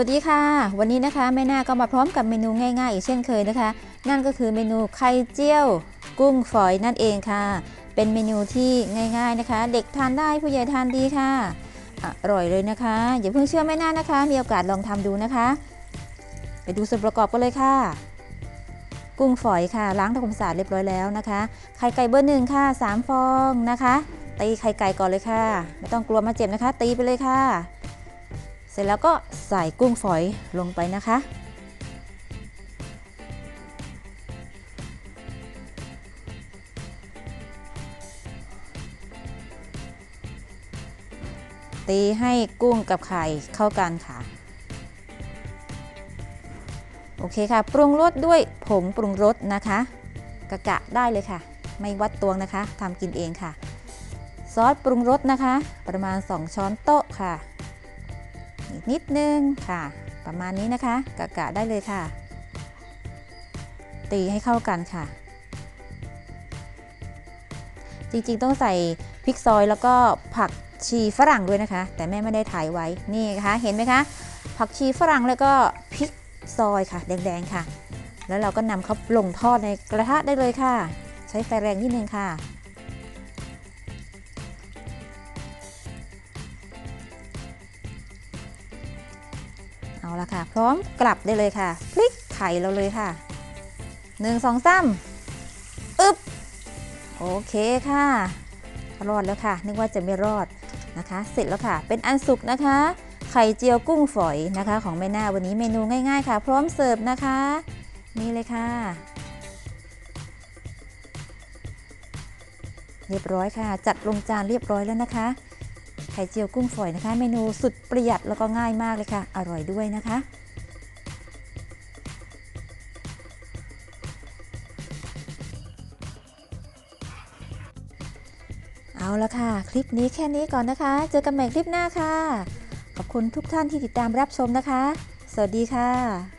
วัสดีค่ะ วันนี้นะคะแม่นาก็มาพร้อมกับเมนูง่ายๆ อีกเช่นเคยนะคะ นั่นก็คือเมนูไข่เจียว กุ้งฝอยนั่นเองค่ะ เป็นเมนูที่ง่ายๆนะคะ เด็กทานได้ผู้ใหญ่ทานดีค่ะอร่อยเลยนะคะอย่าเพิ่งเชื่อแม่นานะคะ มีโอกาสลองทำดูนะคะ ไปดูส่วนประกอบกันเลยค่ะ กุ้งฝอยค่ะ ล้างทำความสะอาดเรียบร้อยแล้วนะคะไข่ไก่เบอร์หนึ่งค่ะสามฟองนะคะตีไข่ไก่ก่อนเลยค่ะ ไม่ต้องกลัวมาเจ็บนะคะ ตีไปเลยค่ะ ร็จแล้วก็ใส่กุ้งฝอยลงไปนะคะ ตีให้กุ้งกับไข่เข้ากันค่ะ โอเคค่ะ ปรุงรสด้วยผงปรุงรสนะคะ กะกะได้เลยค่ะ ไม่วัดตวงนะคะทำกินเองค่ะ ซอสปรุงรสนะคะ ประมาณ 2 ช้อนโต๊ะค่ะ อีกนิดนึงค่ะ ประมาณนี้นะคะ กะกะได้เลยค่ะ ตีให้เข้ากันค่ะ จริงๆต้องใส่พริกซอยแล้วก็ผักชีฝรั่งด้วยนะคะ แต่แม่ไม่ได้ถ่ายไว้นี่นะคะเห็นไหมคะ ผักชีฝรั่งแล้วก็พริกซอยค่ะ แดงๆค่ะ แล้วเราก็นำเขาลงทอดในกระทะได้เลยค่ะ ใช้ไฟแรงนิดนึงค่ะ เอาละค่ะ พร้อมกลับได้เลยค่ะพลิกไข่เราเลยค่ะหนึ่งสองสามอึบโอเคค่ะ รอดแล้วค่ะ นึกว่าจะไม่รอดนะคะ เสร็จแล้วค่ะ เป็นอันสุกนะคะ ไข่เจียวกุ้งฝอยนะคะ ของแม่นาวันนี้เมนูง่าย ๆ ค่ะ พร้อมเสิร์ฟนะคะ นี่เลยค่ะ เรียบร้อยค่ะ จัดลงจานเรียบร้อยแล้วนะคะ ข่เจียวกุ้งฝอยนะคะ เมนูสุดประหยัดแล้วก็ง่ายมากเลยค่ะ อร่อยด้วยนะคะ เอาละค่ะ คลิปนี้แค่นี้ก่อนนะคะ เจอกันใหม่คลิปหน้าค่ะ ขอบคุณทุกท่านที่ติดตามรับชมนะคะ สวัสดีค่ะ